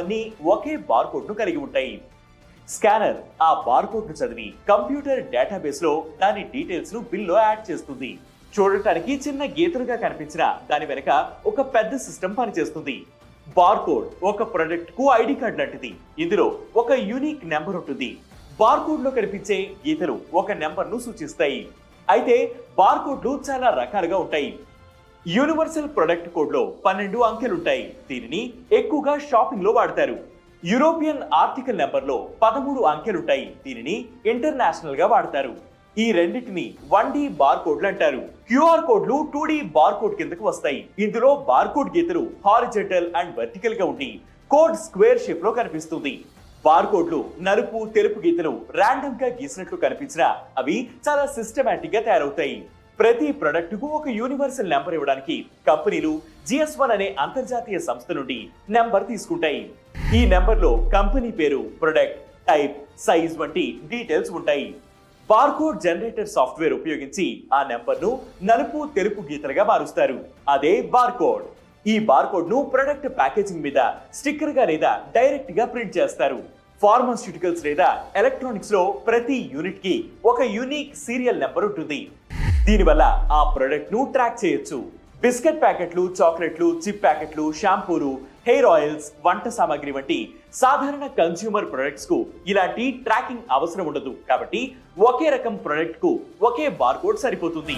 ఇవన్నీ ఒకే బార్కోడ్ను కలిగి ఉంటాయి. స్కానర్ ఆ బార్కోడ్ను చదివి కంప్యూటర్ డేటాబేస్లో దాని డీటెయిల్స్ను బిల్లో యాడ్ చేస్తుంది. చూడటానికి చిన్న గీతలుగా కనిపించిన దాని వెనక ఒక పెద్ద సిస్టమ్ పనిచేస్తుంది. బార్కోడ్ ఒక ప్రొడక్ట్కు ఐడి కార్డ్ లాంటిది. ఇందులో ఒక యూనిక్ నెంబర్ ఉంటుంది. బార్కోడ్లో కనిపించే గీతలు ఒక నెంబర్ను సూచిస్తాయి. అయితే బార్కోడ్లు చాలా రకాలుగా ఉంటాయి. యూనివర్సల్ ప్రొడక్ట్ కోడ్లో పన్నెండు అంకెలుంటాయి. దీనిని ఎక్కువగా షాపింగ్లో వాడతారు. యూరోపియన్ ఆర్టికల్ నెంబర్లో పదమూడు అంకెలుంటాయి. దీనిని ఇంటర్నేషనల్గా వాడతారు. ఈ రెండింటిని వన్ డి బార్ కోడ్లు అంటారు. క్యూఆర్ కోడ్లు టూ డి బార్ కోడ్ కిందకు వస్తాయి. ఇందులో బార్ కోడ్ గీతలు హారిజెంటల్ అండ్ వర్టికల్గా ఉండి కోడ్ స్క్వేర్ షేప్లో కనిపిస్తుంది. బార్ కోడ్లు నలుపు తెలుపు గీతలు ర్యాండమ్గా గీసినట్లు కనిపించినా అవి చాలా సిస్టమేటిక్గా తయారవుతాయి. ప్రతి ప్రొడక్ట్కు ఒక యూనివర్సల్ నెంబర్ ఇవ్వడానికి కంపెనీలు జిఎస్ వన్ అనే అంతర్జాతీయ సంస్థ నుండి నెంబర్ తీసుకుంటాయి. ఈ నెంబర్లో కంపెనీ పేరు ప్రొడక్ట్ టైప్ సైజ్ వంటి డీటెయిల్స్ ఉంటాయి. బార్కోడ్ జనరేటర్ సాఫ్ట్వేర్ ఉపయోగించి ఆ నెంబర్ను నలుపు తెలుపు గీతలుగా మారుస్తారు. అదే బార్కోడ్. ఈ బార్కోడ్ను ప్రొడక్ట్ ప్యాకేజింగ్ మీద స్టిక్కర్గా లేదా డైరెక్ట్గా ప్రింట్ చేస్తారు. ఫార్మాస్యూటికల్స్ లేదా ఎలక్ట్రానిక్స్లో ప్రతి యూనిట్కి ఒక యూనిక్ సీరియల్ నెంబర్ ఉంటుంది. దీనివల్ల ఆ ప్రొడక్ట్ను ట్రాక్ చేయొచ్చు. బిస్కెట్ ప్యాకెట్లు చాక్లెట్లు చిప్ ప్యాకెట్లు షాంపూలు హెయిర్ ఆయిల్స్ వంట సామాగ్రి వంటి సాధారణ కన్స్యూమర్ ప్రొడక్ట్స్కు ఇలాంటి ట్రాకింగ్ అవసరం ఉండదు. కాబట్టి ఒకే రకం ప్రొడక్ట్కు ఒకే బార్కోడ్ సరిపోతుంది.